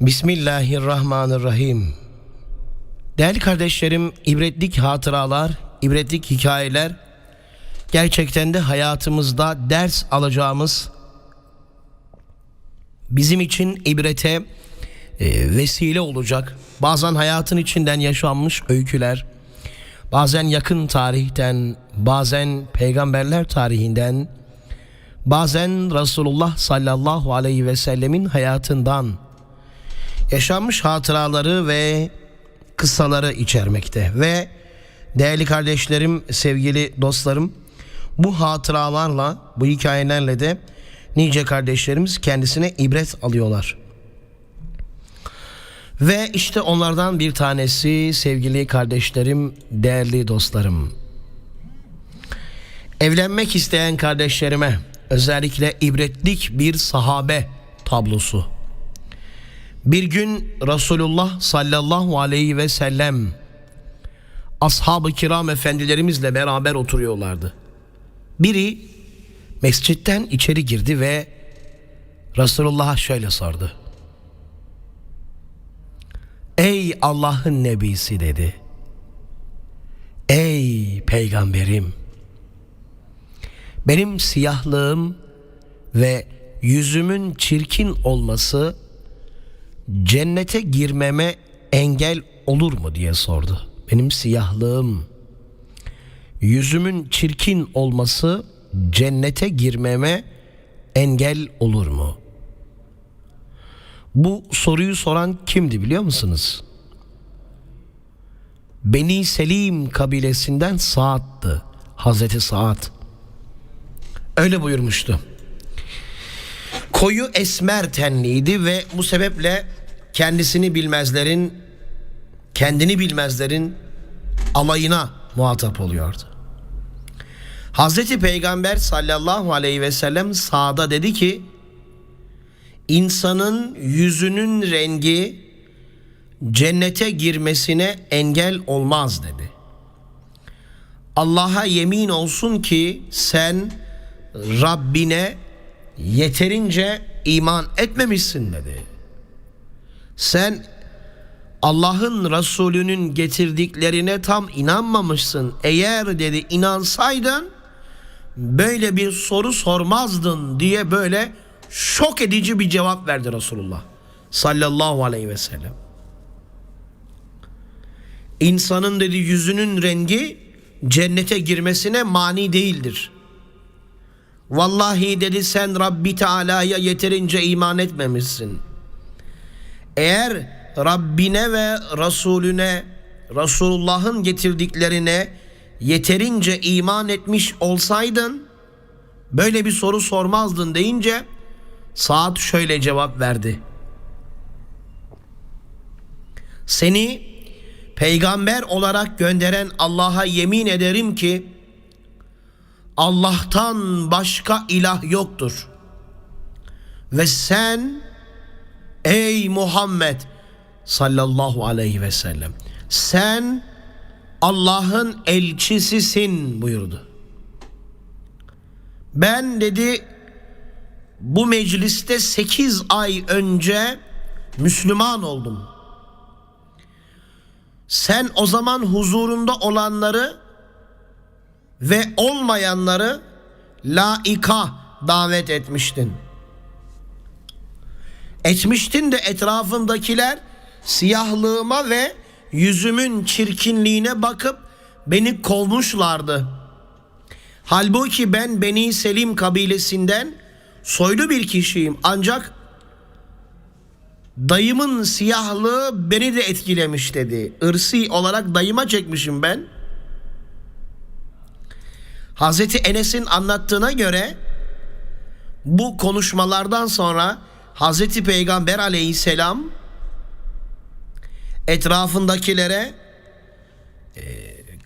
Bismillahirrahmanirrahim. Değerli kardeşlerim, ibretlik hatıralar, ibretlik hikayeler gerçekten de hayatımızda ders alacağımız bizim için ibrete e, vesile olacak. Bazen hayatın içinden yaşanmış öyküler, bazen yakın tarihten, bazen peygamberler tarihinden, bazen Resulullah sallallahu aleyhi ve sellemin hayatından yaşanmış hatıraları ve kıssaları içermekte ve değerli kardeşlerim, sevgili dostlarım bu hatıralarla, bu hikayelerle de nice kardeşlerimiz kendisine ibret alıyorlar. Ve işte onlardan bir tanesi sevgili kardeşlerim, değerli dostlarım. Evlenmek isteyen kardeşlerime özellikle ibretlik bir sahabe tablosu. Bir gün Resulullah sallallahu aleyhi ve sellem ashab-ı kiram efendilerimizle beraber oturuyorlardı. Biri mescitten içeri girdi ve Resulullah'a şöyle sordu. Ey Allah'ın nebisi dedi. Ey peygamberim. Benim siyahlığım ve yüzümün çirkin olması cennete girmeme engel olur mu diye sordu. Benim siyahlığım, yüzümün çirkin olması cennete girmeme engel olur mu? Bu soruyu soran kimdi biliyor musunuz? Beni Selim kabilesinden Saad'dı. Hazreti Saad. Öyle buyurmuştu. Koyu esmer tenliydi ve bu sebeple kendisini bilmezlerin, kendini bilmezlerin alayına muhatap oluyordu. Hazreti Peygamber sallallahu aleyhi ve sellem sağda dedi ki, insanın yüzünün rengi cennete girmesine engel olmaz dedi. Allah'a yemin olsun ki sen Rabbine yeterince iman etmemişsin dedi. Sen Allah'ın Resulü'nün getirdiklerine tam inanmamışsın. Eğer dedi inansaydın böyle bir soru sormazdın diye böyle şok edici bir cevap verdi Resulullah sallallahu aleyhi ve sellem. İnsanın dedi yüzünün rengi cennete girmesine mani değildir. Vallahi dedi sen Rabbi Teala'ya yeterince iman etmemişsin. Eğer Rabbine ve Resulüne, Resulullah'ın getirdiklerine yeterince iman etmiş olsaydın böyle bir soru sormazdın deyince Saat şöyle cevap verdi. Seni peygamber olarak gönderen Allah'a yemin ederim ki Allah'tan başka ilah yoktur. Ve sen ey Muhammed sallallahu aleyhi ve sellem sen Allah'ın elçisisin buyurdu. Ben dedi bu mecliste 8 ay önce Müslüman oldum. Sen o zaman huzurunda olanları ve olmayanları laika davet etmiştin. Etmiştin de etrafımdakiler siyahlığıma ve yüzümün çirkinliğine bakıp beni kovmuşlardı. Halbuki ben Beni Selim kabilesinden soylu bir kişiyim ancak dayımın siyahlığı beni de etkilemiş dedi. Irsi olarak dayıma çekmişim ben. Hazreti Enes'in anlattığına göre bu konuşmalardan sonra Hazreti Peygamber aleyhisselam etrafındakilere e,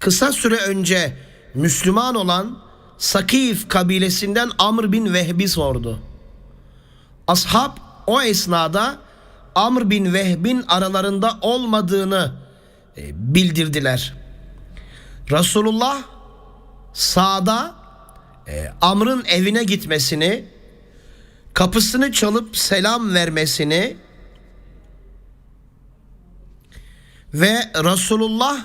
kısa süre önce Müslüman olan Sakif kabilesinden Amr bin Vehbi sordu. Ashab o esnada Amr bin Vehbin aralarında olmadığını e, bildirdiler. Resulullah sağda e, Amr'ın evine gitmesini, kapısını çalıp selam vermesini ve Resulullah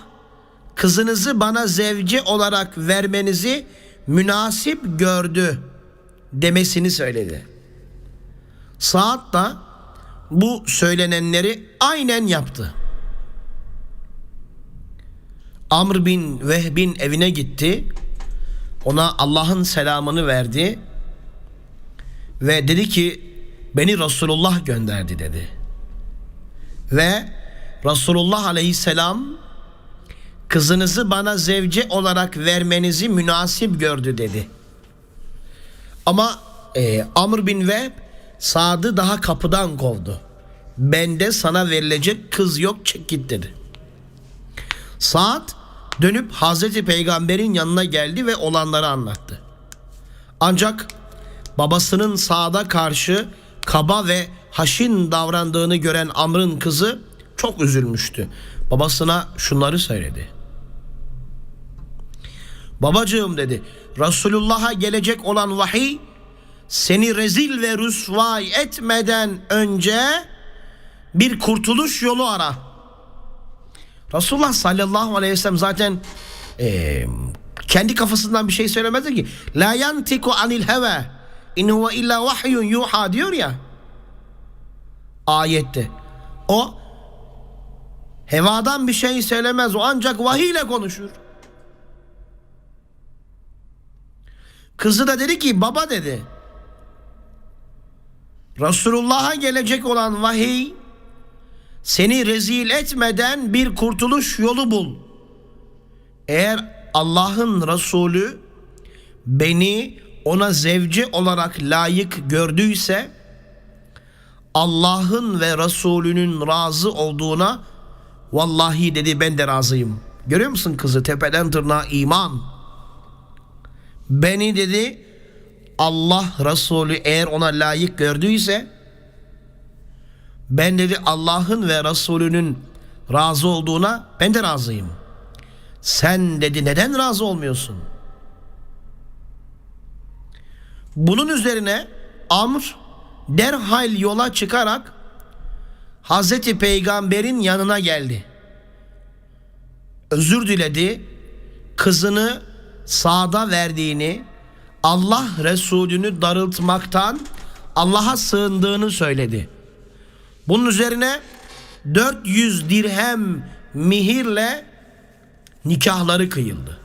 kızınızı bana zevce olarak vermenizi münasip gördü demesini söyledi. Saat da bu söylenenleri aynen yaptı. Amr bin Vehb'in evine gitti. Ona Allah'ın selamını verdi. Ve dedi ki beni Resulullah gönderdi dedi. Ve Resulullah aleyhisselam kızınızı bana zevce olarak vermenizi münasip gördü dedi. Ama e, Amr bin Vehb Sad'ı daha kapıdan kovdu. Bende sana verilecek kız yok çık git dedi. Saad dönüp Hazreti Peygamber'in yanına geldi ve olanları anlattı. Ancak babasının Saad'a karşı kaba ve haşin davrandığını gören Amr'ın kızı çok üzülmüştü. Babasına şunları söyledi. Babacığım dedi Resulullah'a gelecek olan vahiy seni rezil ve rüsvay etmeden önce bir kurtuluş yolu ara. Resulullah sallallahu aleyhi ve sellem zaten e, kendi kafasından bir şey söylemedi ki. La yantiku anil heve in huve illa vahyun yuha diyor ya ayette. O hevadan bir şey söylemez o ancak vahiy ile konuşur. Kızı da dedi ki baba dedi. Resulullah'a gelecek olan vahiy seni rezil etmeden bir kurtuluş yolu bul. Eğer Allah'ın Resulü beni ona zevce olarak layık gördüyse Allah'ın ve Resulünün razı olduğuna vallahi dedi ben de razıyım. Görüyor musun kızı tepeden tırnağa iman. Beni dedi Allah Resulü eğer ona layık gördüyse ben dedi Allah'ın ve Resulünün razı olduğuna ben de razıyım. Sen dedi neden razı olmuyorsun? Bunun üzerine Amr derhal yola çıkarak Hazreti Peygamber'in yanına geldi. Özür diledi. Kızını sağda verdiğini, Allah Resulünü darıltmaktan Allah'a sığındığını söyledi. Bunun üzerine 400 dirhem mihirle nikahları kıyıldı.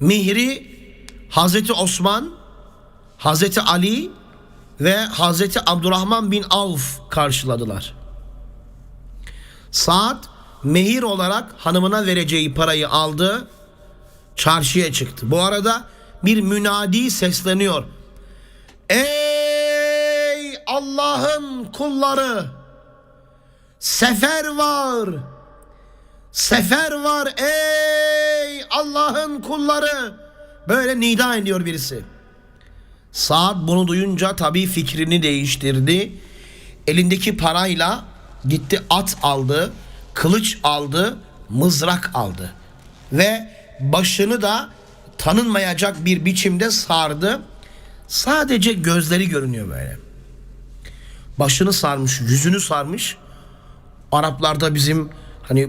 Mihri Hazreti Osman, Hazreti Ali ve Hazreti Abdurrahman bin Avf karşıladılar. Saad mehir olarak hanımına vereceği parayı aldı, çarşıya çıktı. Bu arada bir münadi sesleniyor. Ey Allah'ın kulları! Sefer var! Sefer var ey Allah'ın kulları! Böyle nida ediyor birisi. Saad bunu duyunca tabii fikrini değiştirdi. Elindeki parayla gitti at aldı, kılıç aldı, mızrak aldı. Ve başını da tanınmayacak bir biçimde sardı. Sadece gözleri görünüyor böyle. Başını sarmış, yüzünü sarmış. Araplarda bizim hani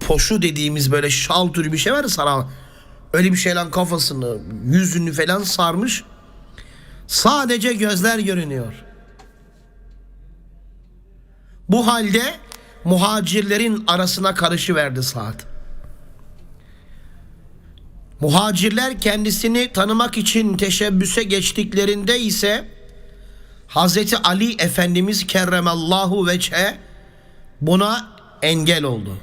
poşu dediğimiz böyle şal türü bir şey var ya. Öyle bir şeyle kafasını, yüzünü falan sarmış. Sadece gözler görünüyor. Bu halde muhacirlerin arasına karışıverdi saat. Muhacirler kendisini tanımak için teşebbüse geçtiklerinde ise Hazreti Ali Efendimiz kerremallahu veçhe buna engel oldu.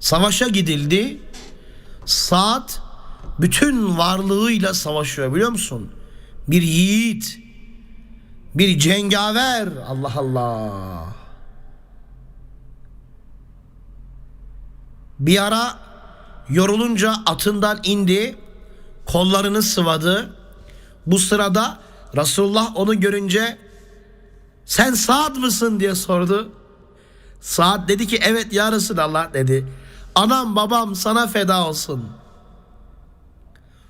Savaşa gidildi. Saat bütün varlığıyla savaşıyor biliyor musun? Bir yiğit, bir cengaver. Allah Allah. Bir ara yorulunca atından indi, kollarını sıvadı. Bu sırada Resulullah onu görünce sen Saad mısın diye sordu. Saad dedi ki evet ya Resulallah dedi. Anam babam sana feda olsun.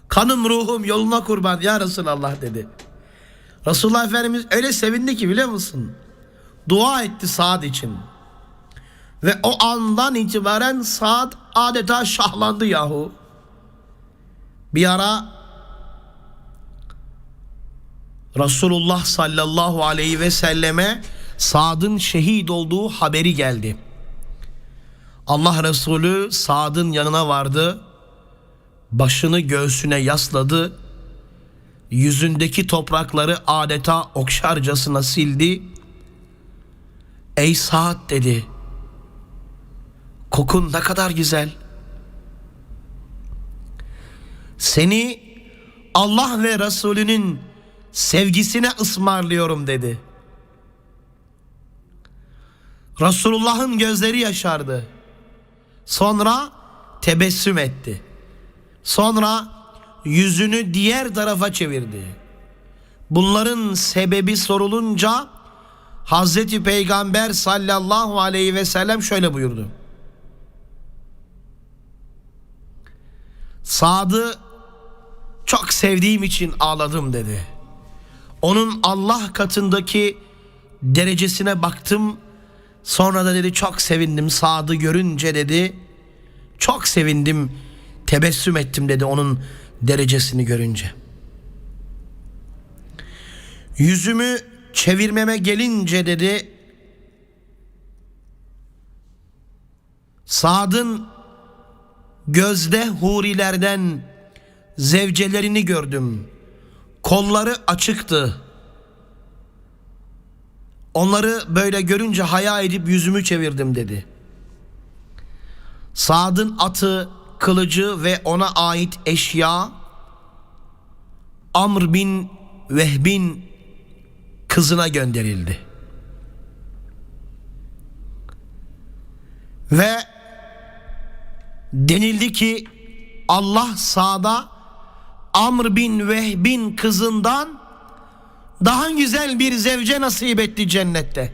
Kanım ruhum yoluna kurban ya Resulallah dedi. Resulullah Efendimiz öyle sevindi ki biliyor musun? Dua etti Saad için. Ve o andan itibaren Saad adeta şahlandı yahu. Bir ara Resulullah sallallahu aleyhi ve selleme Sad'ın şehit olduğu haberi geldi. Allah Resulü Sad'ın yanına vardı. Başını göğsüne yasladı. Yüzündeki toprakları adeta okşarcasına sildi. Ey Sa'd dedi. Kokun ne kadar güzel. Seni Allah ve Resulünün sevgisine ısmarlıyorum dedi. Resulullah'ın gözleri yaşardı. Sonra tebessüm etti. Sonra yüzünü diğer tarafa çevirdi. Bunların sebebi sorulunca Hazreti Peygamber sallallahu aleyhi ve sellem şöyle buyurdu. Sad'ı çok sevdiğim için ağladım dedi. Onun Allah katındaki derecesine baktım. Sonra da dedi çok sevindim Sad'ı görünce dedi. Çok sevindim, tebessüm ettim dedi onun derecesini görünce. Yüzümü çevirmeme gelince dedi Sad'ın gözde hurilerden zevcelerini gördüm. Kolları açıktı. Onları böyle görünce haya edip yüzümü çevirdim dedi. Sad'ın atı, kılıcı ve ona ait eşya Amr bin Vehbin kızına gönderildi. Ve denildi ki Allah sağda Amr bin Vehbin kızından daha güzel bir zevce nasip etti cennette.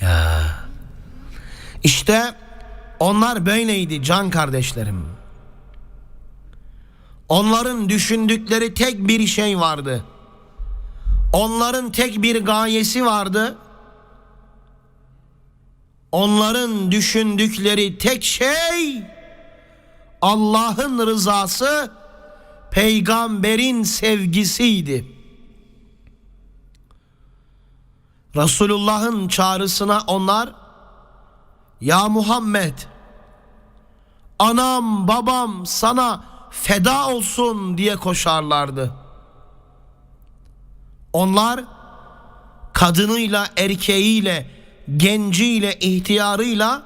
Ya işte onlar böyleydi can kardeşlerim. Onların düşündükleri tek bir şey vardı. Onların tek bir gayesi vardı. Onların düşündükleri tek şey Allah'ın rızası, peygamberin sevgisiydi. Resulullah'ın çağrısına onlar Ya Muhammed anam babam sana feda olsun diye koşarlardı. Onlar kadınıyla, erkeğiyle, genciyle, ihtiyarıyla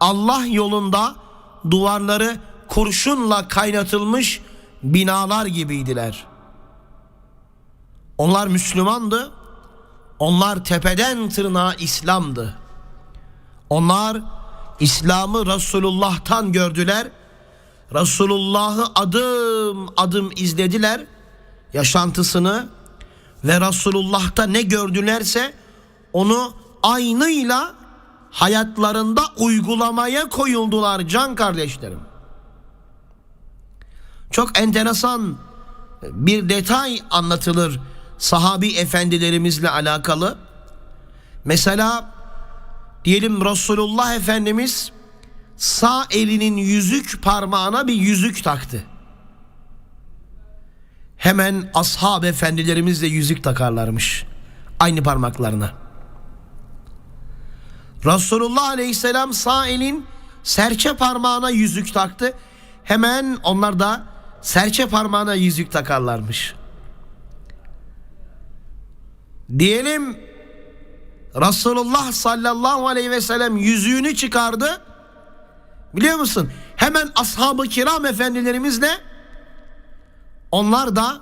Allah yolunda duvarları kurşunla kaynatılmış binalar gibiydiler. Onlar Müslümandı. Onlar tepeden tırnağa İslam'dı. Onlar İslam'ı Resulullah'tan gördüler. Resulullah'ı adım adım izlediler. Yaşantısını ve Resulullah'ta ne gördülerse onu aynıyla hayatlarında uygulamaya koyuldular can kardeşlerim. Çok enteresan bir detay anlatılır sahabi efendilerimizle alakalı. Mesela diyelim Resulullah Efendimiz sağ elinin yüzük parmağına bir yüzük taktı. Hemen ashab efendilerimiz de yüzük takarlarmış aynı parmaklarına. Resulullah Aleyhisselam sağ elin serçe parmağına yüzük taktı. Hemen onlar da serçe parmağına yüzük takarlarmış. Diyelim Resulullah sallallahu aleyhi ve sellem yüzüğünü çıkardı. Biliyor musun? Hemen ashab-ı kiram efendilerimizle onlar da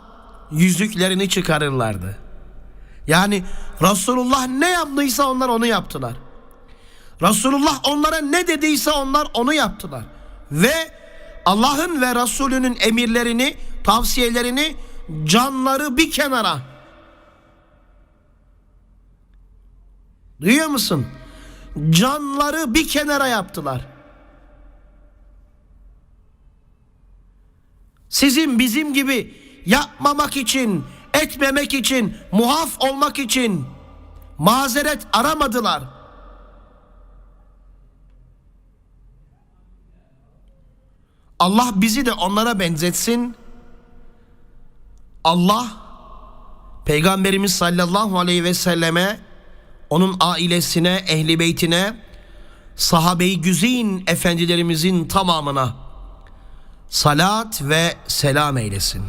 yüzüklerini çıkarırlardı. Yani Resulullah ne yaptıysa onlar onu yaptılar. Resulullah onlara ne dediyse onlar onu yaptılar. Ve Allah'ın ve Resulünün emirlerini, tavsiyelerini canları bir kenara. Duyuyor musun? Canları bir kenara yaptılar. Sizin bizim gibi yapmamak için, etmemek için, muaf olmak için mazeret aramadılar. Allah bizi de onlara benzetsin. Allah Peygamberimiz sallallahu aleyhi ve selleme onun ailesine, ehli beytine, sahabe-i güzin efendilerimizin tamamına salat ve selam eylesin.